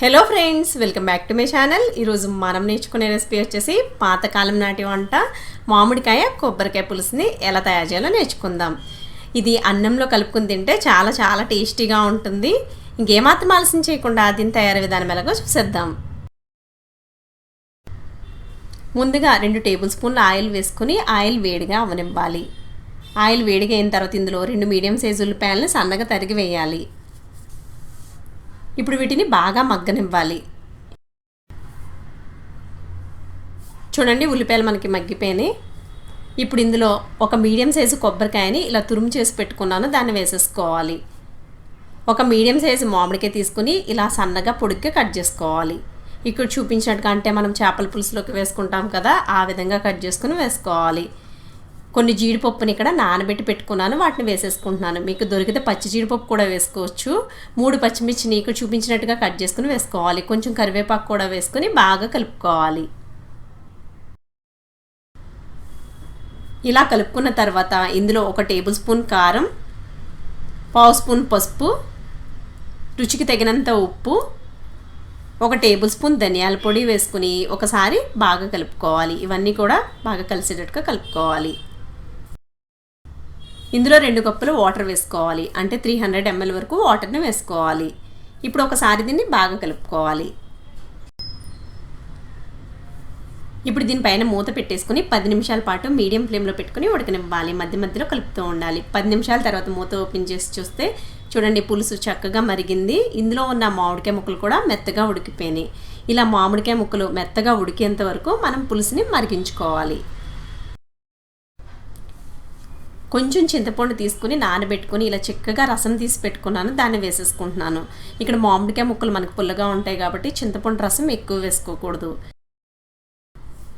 Hello friends welcome back to my channel ఈరోజు మనం నేర్చుకునే రెసిపీ వచ్చేసి పాతకాలం నాటి వంట మామిడికాయ కొబ్బరికాయ పులుసుని ఎలా తయారు చేయాలో నేర్చుకుందాం. ఇది అన్నంలో కలుపుకుని తింటే చాలా చాలా టేస్టీగా ఉంటుంది. ఇంకేమాత్రం ఆలస్యం చేయకుండా దీని తయారీ విధానం ఎలాగో చూసేద్దాం. ముందుగా రెండు టేబుల్ స్పూన్ల ఆయిల్ వేసుకుని ఆయిల్ వేడిగా అవనివ్వాలి. ఆయిల్ వేడిగా అయిన తర్వాత ఇందులో రెండు మీడియం సైజు ఉల్లిపాయలను సన్నగా తరిగి వేయాలి. ఇప్పుడు వీటిని బాగా మగ్గనివ్వాలి. చూడండి ఉల్లిపాయలు మనకి మగ్గిపోయినాయి. ఇప్పుడు ఇందులో ఒక మీడియం సైజు కొబ్బరికాయని ఇలా తురుము చేసి పెట్టుకున్నాను దాన్ని వేసేసుకోవాలి. ఒక మీడియం సైజు మామిడికాయ తీసుకుని ఇలా సన్నగా పొడిగ్గా కట్ చేసుకోవాలి. ఇక్కడ చూపించినట్టుగా అంటే మనం చేపల పులుసులోకి వేసుకుంటాం కదా ఆ విధంగా కట్ చేసుకుని వేసుకోవాలి. కొన్ని జీడిపప్పుని ఇక్కడ నానబెట్టి పెట్టుకున్నాను. వాటిని వేసేసుకుంటున్నాను. మీకు దొరికితే పచ్చి జీడిపప్పు కూడా వేసుకోవచ్చు. మూడు పచ్చిమిర్చిని ఇక్కడ చూపించినట్టుగా కట్ చేసుకుని వేసుకోవాలి. కొంచెం కరివేపాకు కూడా వేసుకుని బాగా కలుపుకోవాలి. ఇలా కలుపుకున్న తర్వాత ఇందులో ఒక టేబుల్ స్పూన్ కారం పావు స్పూన్ పసుపు రుచికి తగినంత ఉప్పు ఒక టేబుల్ స్పూన్ ధనియాల పొడి వేసుకుని ఒకసారి బాగా కలుపుకోవాలి. ఇవన్నీ కూడా బాగా కలిసేటట్టుగా కలుపుకోవాలి. ఇందులో రెండు కప్పులు వాటర్ వేసుకోవాలి. అంటే త్రీ హండ్రెడ్ ఎంఎల్ వరకు వాటర్ని వేసుకోవాలి. ఇప్పుడు ఒకసారి దీన్ని బాగా కలుపుకోవాలి. ఇప్పుడు దీనిపైన మూత పెట్టేసుకుని పది నిమిషాల పాటు మీడియం ఫ్లేమ్లో పెట్టుకుని ఉడకనివ్వాలి. మధ్య మధ్యలో కలుపుతూ ఉండాలి. పది నిమిషాల తర్వాత మూత ఓపెన్ చేసి చూస్తే చూడండి పులుసు చక్కగా మరిగింది. ఇందులో ఉన్న మామిడికాయ ముక్కలు కూడా మెత్తగా ఉడికిపోయినాయి. ఇలా మామిడికాయ ముక్కలు మెత్తగా ఉడికేంత వరకు మనం పులుసుని మరిగించుకోవాలి. కొంచెం చింతపండు తీసుకుని నానబెట్టుకుని ఇలా చిక్కగా రసం తీసి పెట్టుకున్నాను దాన్ని వేసేసుకుంటున్నాను. ఇక్కడ మామిడికాయ ముక్కలు మనకు పుల్లగా ఉంటాయి కాబట్టి చింతపండు రసం ఎక్కువ వేసుకోకూడదు.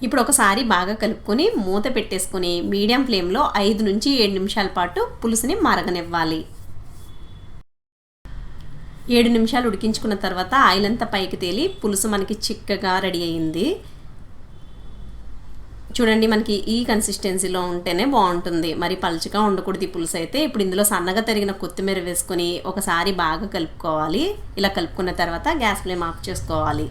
ఇప్పుడు ఒకసారి బాగా కలుపుకొని మూత పెట్టేసుకుని మీడియం ఫ్లేమ్లో ఐదు నుంచి ఏడు నిమిషాల పాటు పులుసుని మరగనివ్వాలి. ఏడు నిమిషాలు ఉడికించుకున్న తర్వాత ఆయిల్ అంతా పైకి తేలి పులుసు మనకి చిక్కగా రెడీ అయింది. చూడండి మనకి ఈ కన్సిస్టెన్సీలో ఉంటేనే బాగుంటుంది. మరి పలుచగా ఉండకూడదు ఈ పులుసు అయితే. ఇప్పుడు ఇందులో సన్నగా తరిగిన కొత్తిమీర వేసుకొని ఒకసారి బాగా కలుపుకోవాలి. ఇలా కలుపుకున్న తర్వాత గ్యాస్ ఫ్లేమ్ ఆఫ్ చేసుకోవాలి.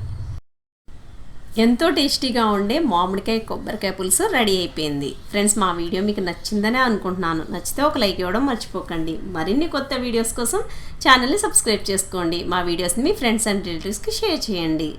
ఎంతో టేస్టీగా ఉండే మామిడికాయ కొబ్బరికాయ పులుసు రెడీ అయిపోయింది. ఫ్రెండ్స్ మా వీడియో మీకు నచ్చిందనే అనుకుంటున్నాను. నచ్చితే ఒక లైక్ ఇవ్వడం మర్చిపోకండి. మరిన్ని కొత్త వీడియోస్ కోసం ఛానల్ని సబ్స్క్రైబ్ చేసుకోండి. మా వీడియోస్ని మీ ఫ్రెండ్స్ అండ్ రిలేటివ్స్కి షేర్ చేయండి.